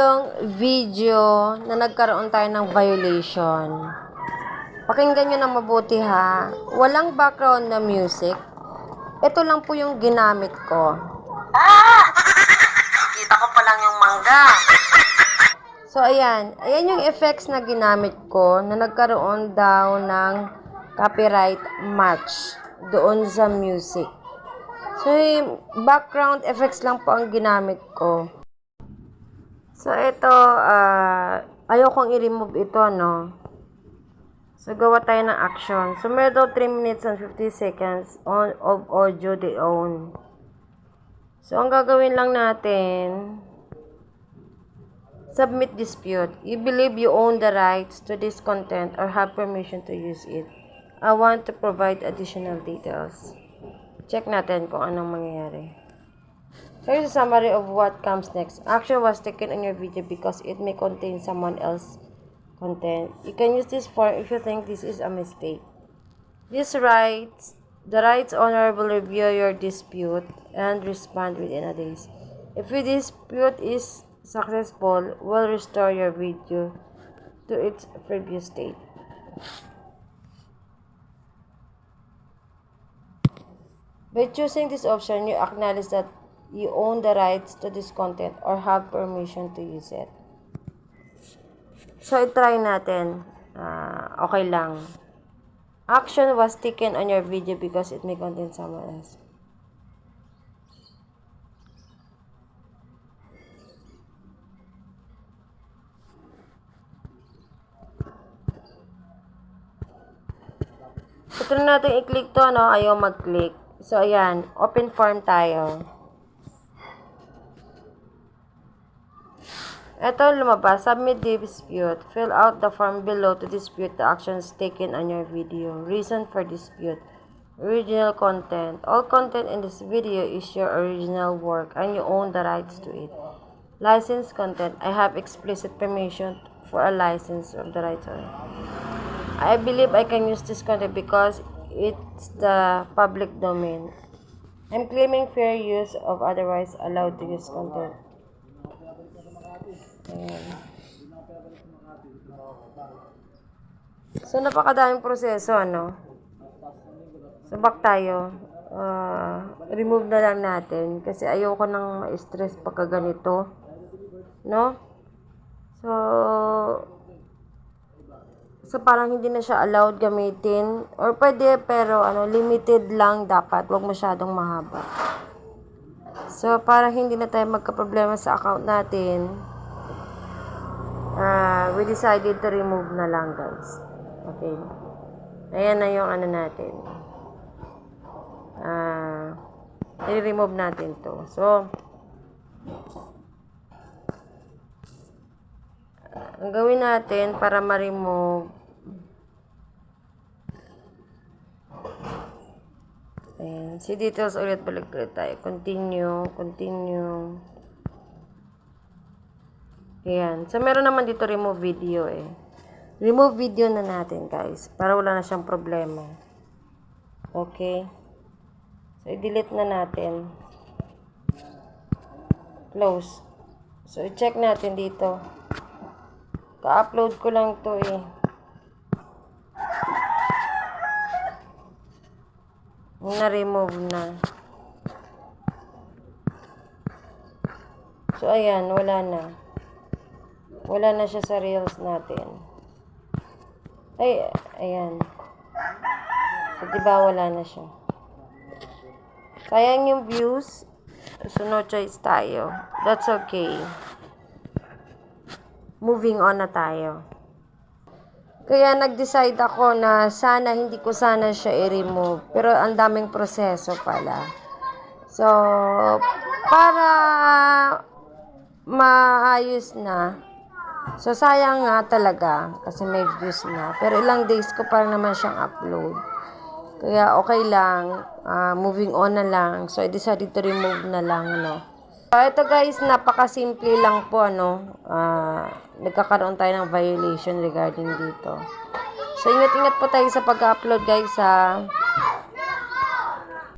yung video na nagkaroon tayo ng violation. Pakinggan nyo na mabuti ha. Walang background na music. Ito lang po yung ginamit ko. Kita ko pa lang yung mangga. So, ayan. Ayan yung effects na ginamit ko na nagkaroon daw ng copyright match doon sa music. So, yung background effects lang po ang ginamit ko. So, ito, ah, ayokong i-remove ito, no? So, gawa tayo ng action. So, meron daw 3 minutes and 50 seconds on, of audio they own. So, ang gagawin lang natin, Submit dispute. You believe you own the rights to this content or have permission to use it. I want to provide additional details. Check natin kung anong mangyayari. Here's a summary of what comes next. Action was taken on your video because it may contain someone else's content. You can use this form if you think this is a mistake. This rights, the rights owner will review your dispute and respond within a days. If your dispute is successful, will restore your video to its previous state. By choosing this option, you acknowledge that you own the rights to this content or have permission to use it. So, i-try natin. Ah, okay lang. Action was taken on your video because it may contain someone else. So, try natin i-click to, no? Ayaw mag-click. So, ayan. Open form tayo. Ito lumabas. Submit dispute. Fill out the form below to dispute the actions taken on your video. Reason for dispute. Original content. All content in this video is your original work and you own the rights to it. License content. I have explicit permission for a license of the rights owner. I believe I can use this content because it's the public domain. I'm claiming fair use of otherwise allowed to use content. Ayan. So, napakadaming proseso, ano? So, tayo. Ah, remove na lang natin kasi ayoko nang ma-stress pagka ganito. No? So, So, parang hindi na siya allowed gamitin. Or pwede, pero ano, limited lang dapat. Huwag masyadong mahaba. So, para hindi na tayo magka-problema sa account natin, ah we decided to remove na lang, guys. Okay. Ayan na yung ano natin. Ah, i-remove natin to. So, ang gawin natin para ma-remove Ayan. Si details ulit balik ulit tayo. Continue, continue. Ayan. So, meron naman dito remove video eh. Remove video na natin guys. Para wala na siyang problema. Okay. So, i-delete na natin. Close. So, i-check natin dito. Ka-upload ko lang to eh. Na-remove na. So, ayan. Wala na. Wala na siya sa reels natin. Ay, ayan. So, diba wala na siya. Sayang yung views. So, no choice tayo. That's okay. Moving on na tayo. Kaya nag-decide ako na sana hindi ko sana siya i-remove. Pero ang daming proseso pala. So, para maayos na. So, sayang nga talaga kasi may views na. Pero ilang days ko pa naman siyang upload. Kaya okay lang. Ah, moving on na lang. So, I decided to remove na lang, no. So, ito guys, napakasimple lang po, ano. Ah, nagkakaroon tayo ng violation regarding dito. So, ingat-ingat po tayo sa pag-upload guys, ha.